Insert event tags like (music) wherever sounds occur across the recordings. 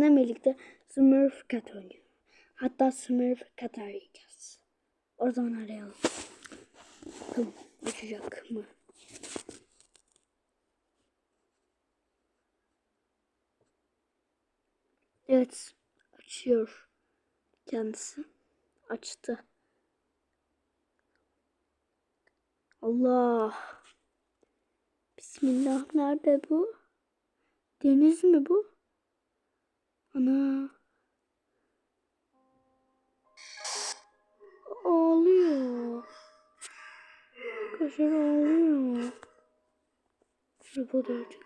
sizinle birlikte Smurf Cat oynuyor. Hatta Smurf Cat arayacağız. O zaman arayalım. Bakalım açacak mı? Evet. Açıyor. Kendisi. Açtı. Allah. Bismillah. Nerede bu? Deniz mi bu? Ana. Ağlıyor. Kaşar ağlıyor. Fotoğraf çek.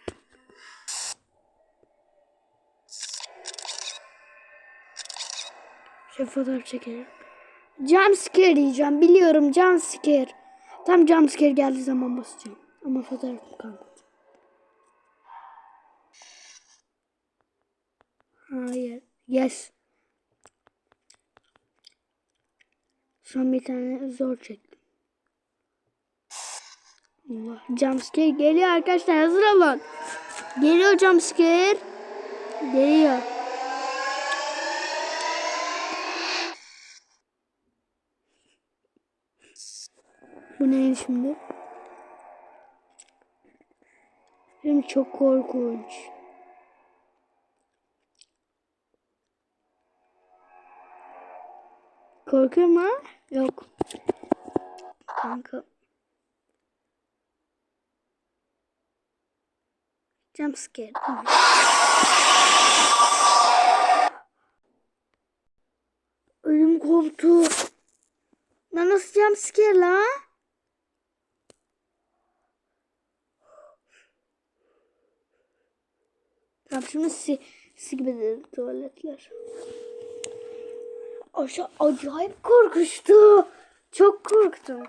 Şöyle fotoğraf çekelim. Jumpscare diyeceğim. Biliyorum jumpscare. Tam jumpscare geldiği zaman basacağım. Ama fotoğrafım kalmadı. Hayır. Yes. Son bir tane zor çektim. Allah. Jumpscare geliyor arkadaşlar. Hazır olun. Geliyor jumpscare. Geliyor. Bu neydi şimdi? Benim çok korkunç. Korkuyor mu? Yok. Kanka. Jump scare. Ölüm koptu. Lan nasıl jump scare la? Tamam şimdi si, si gibi dedi tuvaletler. Aşağı acayip korkuştu. Çok korktum.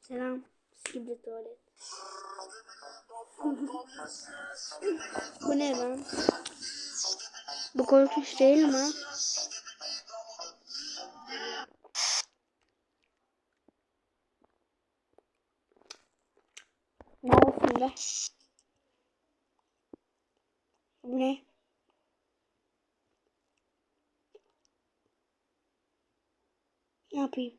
Selam. Skibidi tuvalet. Bu ne lan? Bu korkunç değil mi? Ne olsun be? Bu ne? Ne yapayım?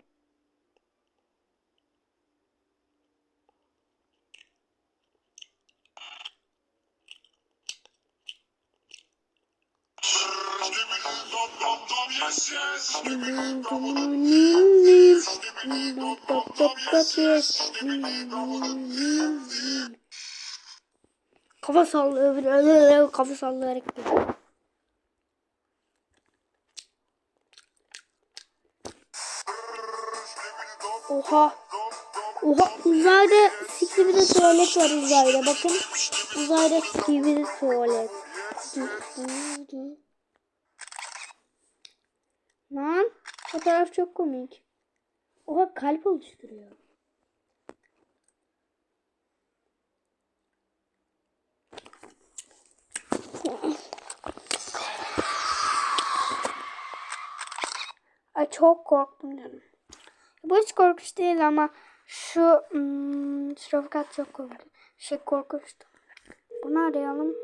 Kafa sallıyor kafa sallayarak. Oha. Oha uzayda sikibide tuvalet var uzayda. Bakın uzayda sikibide tuvalet. Lan fotoğraf çok komik. Oha kalp oluşturuyor. Ay çok korktum canım. Bu hiç korkunç değil ama şu hmm, Şurafkat çok korkunç. Şey korkunçtu. Bunu arayalım.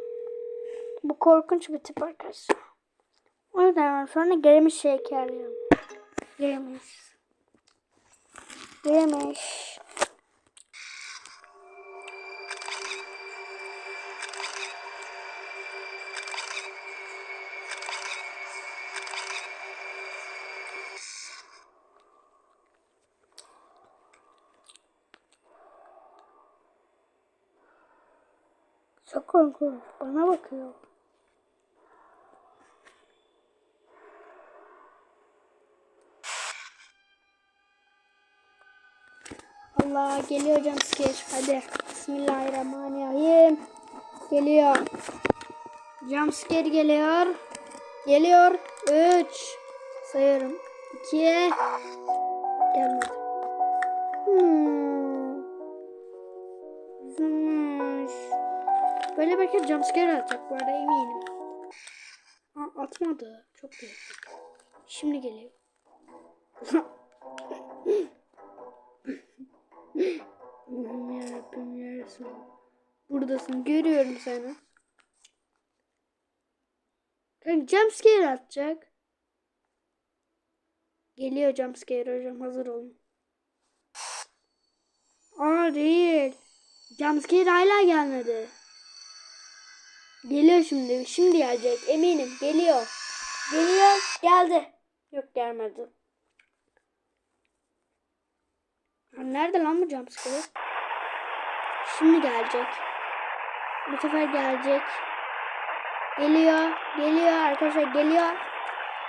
Bu korkunç bir tip arkadaşlar. O yüzden sonra gelemiş şeker arayalım. Gelemiş. Gelemiş. Korkunç. Bana bakıyor. Allah geliyor jumpscare. Hadi. Bismillahirrahmanirrahim. Geliyor. Jumpscare geliyor. Geliyor. 3 sayıyorum. 2 gelmedi. Hmm. Böyle belki jumpscare atacak bu arada eminim. Aa, atmadı. Çok iyi. Şimdi geliyor. Yarabbim yarasın. Buradasın. Görüyorum seni. Kanka jumpscare atacak. Geliyor jumpscare hocam hazır olun. Aa değil. Jumpscare hala gelmedi. Geliyor şimdi. Şimdi gelecek. Eminim. Geliyor. Geliyor. Geldi. Yok gelmedi. Nerede lan bu jumpscare? Şimdi gelecek. Bu sefer gelecek. Geliyor. Geliyor arkadaşlar geliyor.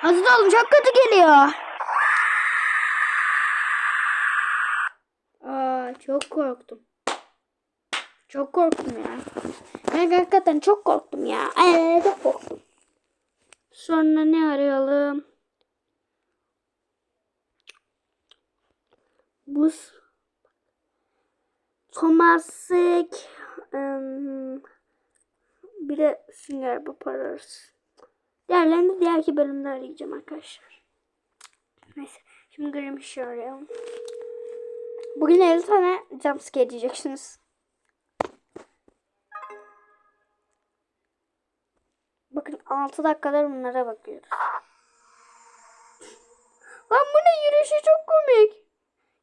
Hazır olun çok kötü geliyor. Aa çok korktum. Çok korktum ya. Ben hakikaten çok korktum ya. Ee, çok korktum. Sonra ne arayalım? Buz. Tomasik. ım, bir de sünger bu ararız. Diğerlerini diğerki bölümde arayacağım arkadaşlar. Neyse. Şimdi Grimsh'i arayalım. Bugün 50 tane jumpscare diyeceksiniz. 6 dakikadır bunlara bakıyoruz. Lan bu ne yürüyüşü çok komik.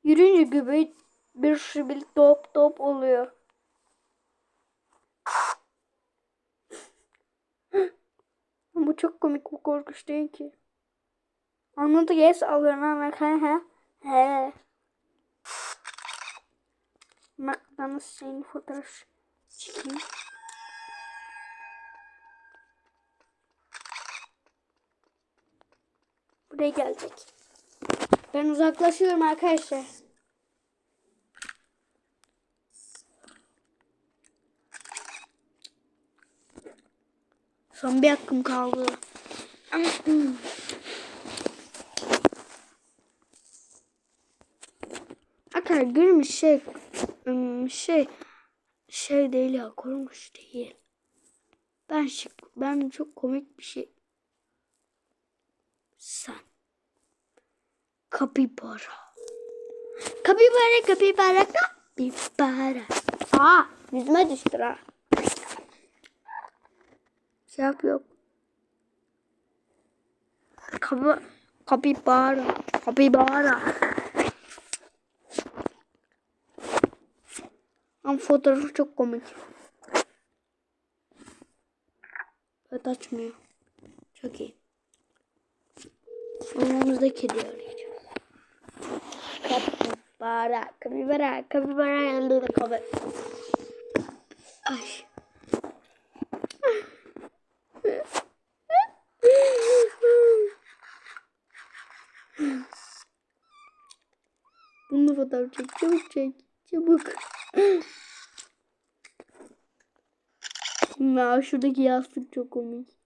Yürüyünce göbeği bir şibil top top oluyor. (gasps) bu çok komik bu korkunç değil ki. Anladık yes alıyorum ama he he. He. McDonald's şeyini fotoğraf çekeyim. Buraya gelecek. Ben uzaklaşıyorum arkadaşlar. Son bir hakkım kaldı. Arkadaşlar gülmüş şey şey şey değil ya korkmuş değil. Ben şık, ben çok komik bir şey. Sen. Kapibara. Kapibara kapibara kapibara. Aa yüzüme düştü ha. Şey yok. Kapı, kapibara. Kapibara. Ama fotoğrafı çok komik. Evet açmıyor. Çok iyi. Önümüzde kedi arayacağız. Kapibara, kapibara, kapibara yanında da kapı. Ay. Bunu fotoğraf çek, çabuk çek, çabuk. Ya şuradaki yastık çok komik.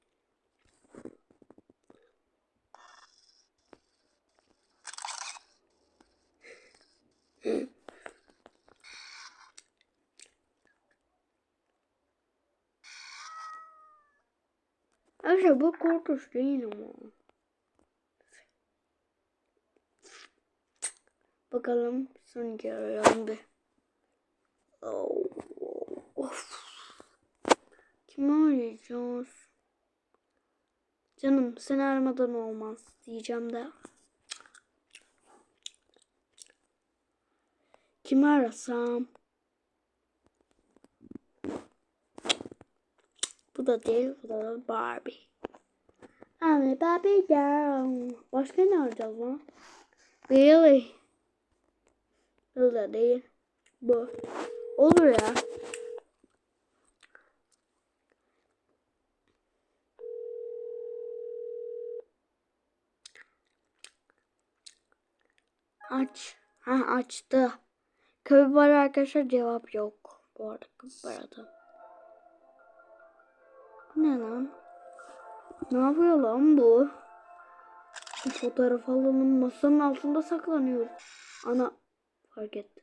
Arkadaşlar bu korkunç değil ama. Bakalım son arayalım Oh, of. Kimi arayacağız? Canım sen aramadan olmaz diyeceğim de. Kimi arasam? Bu da değil, bu da Barbie. I'm a Barbie girl. Başka ne arayacağız lan? Really? Bu da değil. Bu. Olur ya. Aç. Ha açtı. Kapibara arkadaşlar cevap yok. Bu arada kapibarada. Bu ne lan? Ne yapıyor lan bu? Bir fotoğraf alalım. Masanın altında saklanıyor. Ana fark etti.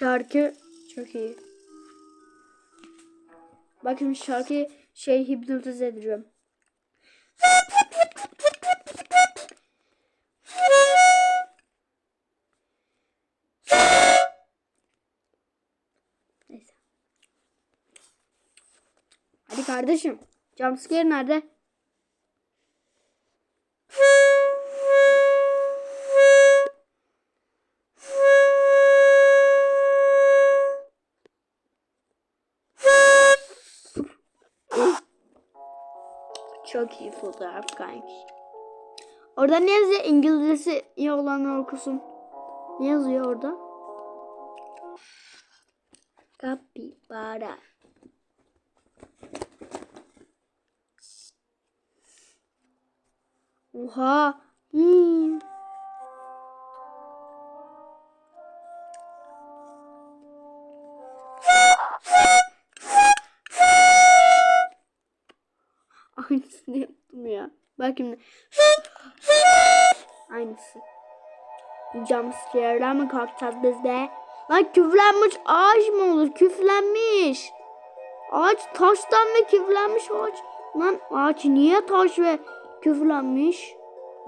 Şarkı Çok iyi. Bakın şarkıyı şey hipnotize edeceğim. Neyse. Hadi kardeşim. Jumpscare nerede? Çok iyi fotoğraf kanki. Orada ne yazıyor? İngilizcesi iyi olanlar okusun. Ne yazıyor orada? Kapibara. Oha. Hmm. Bak şimdi. Aynısı. Jumpscare'den mi kalkacağız biz de? Lan küflenmiş ağaç mı olur? Küflenmiş. Ağaç taştan ve küflenmiş ağaç. Lan ağaç niye taş ve küflenmiş?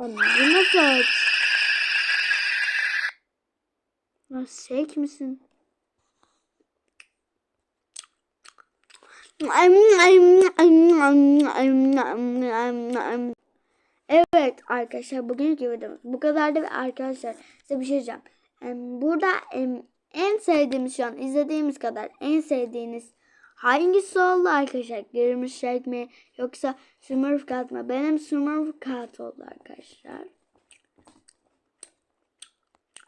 Lan bu nasıl ağaç? Lan sek misin? Evet arkadaşlar bugünkü videomuz bu kadardı ve arkadaşlar size bir şey diyeceğim. Burada en sevdiğimiz şu an izlediğimiz kadar en sevdiğiniz hangisi oldu arkadaşlar? Girmiş Shake mi yoksa Smurf Cat mı? Benim Smurf Cat oldu arkadaşlar.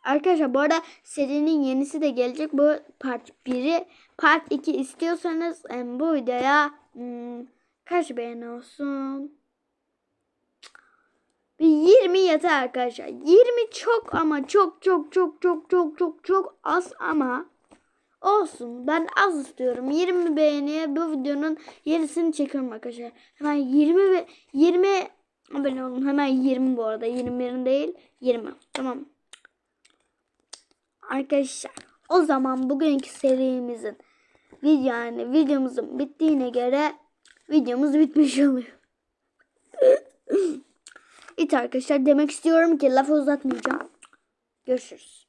Arkadaşlar bu arada serinin yenisi de gelecek. Bu part 1'i. Part 2 istiyorsanız bu videoya hmm, kaç beğeni olsun? Bir 20 yeter arkadaşlar. 20 çok ama çok çok çok çok çok çok çok az ama olsun. Ben az istiyorum. 20 beğeniye bu videonun yenisini çekiyorum arkadaşlar. Hemen 20 ve 20 abone olun. Hemen 20 bu arada. 21 değil. 20. Tamam. Arkadaşlar o zaman bugünkü serimizin video yani videomuzun bittiğine göre videomuz bitmiş oluyor. (laughs) Evet arkadaşlar demek istiyorum ki lafı uzatmayacağım. Görüşürüz.